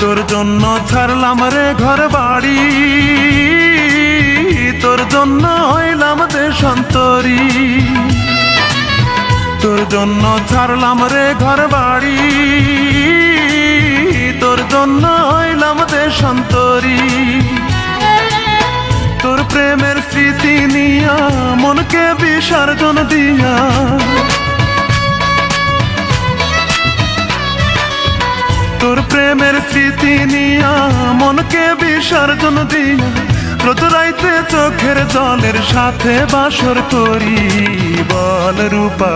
তোর জন্য ছাড়লাম রে ঘর বাড়ি তোর জন্য হইলাম দেশান্তরী। তোর জন্য ছাড়লাম রে ঘর বাড়ি তোর জন্য হইলাম দেশান্তরী। তোর প্রেমের স্মৃতি নিয়া মনকে বিসর্জন দিয়া স্মৃতি নিয়া মনকে বিসর্জন দিয়া রোজ রাইতে চোখের জলের সাথে বাসর করি বল রূপা,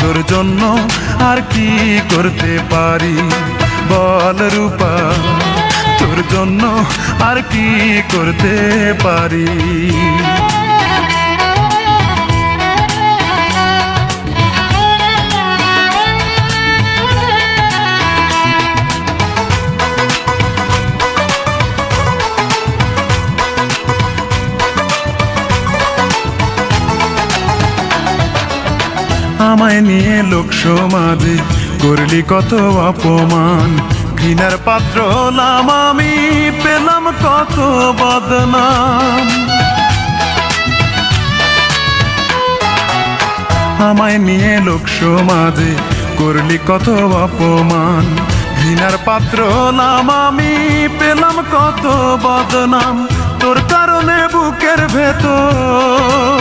তোর জন্য আর কি করতে পারি? বল রূপা, তোর জন্য আর কি করতে পারি? আমায় নিয়ে লোক সমাজে করলি কত অপমান। ঘৃণার পাত্র হলাম আমি, পেলাম কত বদনাম। আমায় নিয়ে লোক সমাজে করলি কত অপমান। ঘৃণার পাত্র হলাম আমি, পেলাম কত বদনাম। তোর কারণে বুকের ভেতর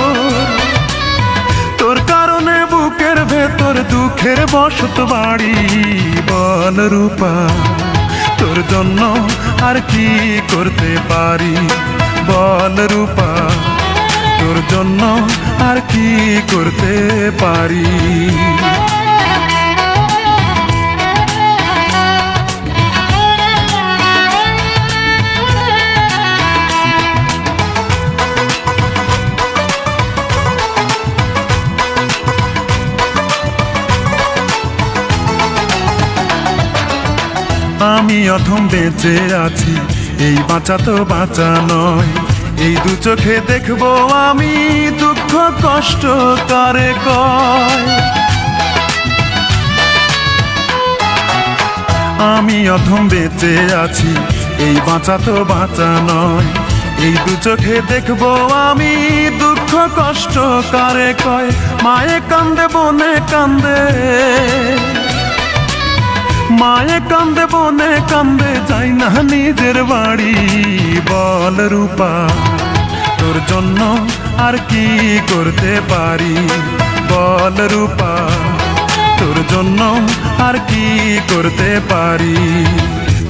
দুঃখের বসত বাড়ি বল রূপা তোর জন্য আর কি করতে পারি বল রূপা তোর জন্য আর কি করতে পারি? আমি অথম বেঁচে আছি। এই বাঁচা তো বাঁচা নয়। এই দু চোখে দেখব আমি দুঃখ, কষ্ট কারে কয়? আমি অথম বেঁচে আছি। এই বাঁচা তো বাঁচা নয়। এই দু চোখে দেখব আমি দুঃখ, কষ্ট কারে কয়? মায়ে কান্দে, বনে কান্দে। মায়ে কান্দে, বনে কান্দে, যাই না নিজের বাড়ি। বল রূপা, তোর জন্য আর কি করতে পারি? বল রূপা, তোর জন্য আর কি করতে পারি?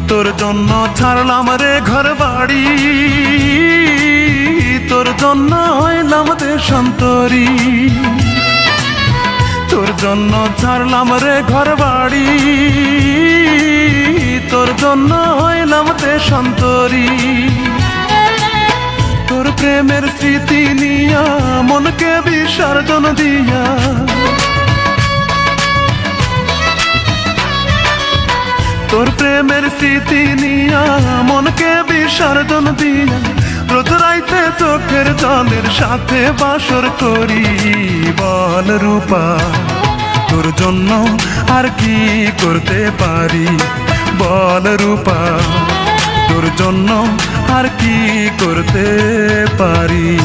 তোর জন্য ছাড়লাম রে ঘর বাড়ি তোর জন্য হইলাম দেশান্তরী। তোর জন্য ছাড়লাম রে ঘর বাড়ি তোর জন্য হইলাম দেশান্তরী তোর প্রেমের স্মৃতি নিয়া মনকে বিসর্জন দিয়া। তোর প্রেমের স্মৃতি নিয়া মনকে বিসর্জন দিয়া। রোজ রাইতে চোখের জলের সাথে বাসর করি বল রূপা। তোর জন্য আর কি করতে পারি? বল রূপা তোর জন্য আর কি করতে পারি?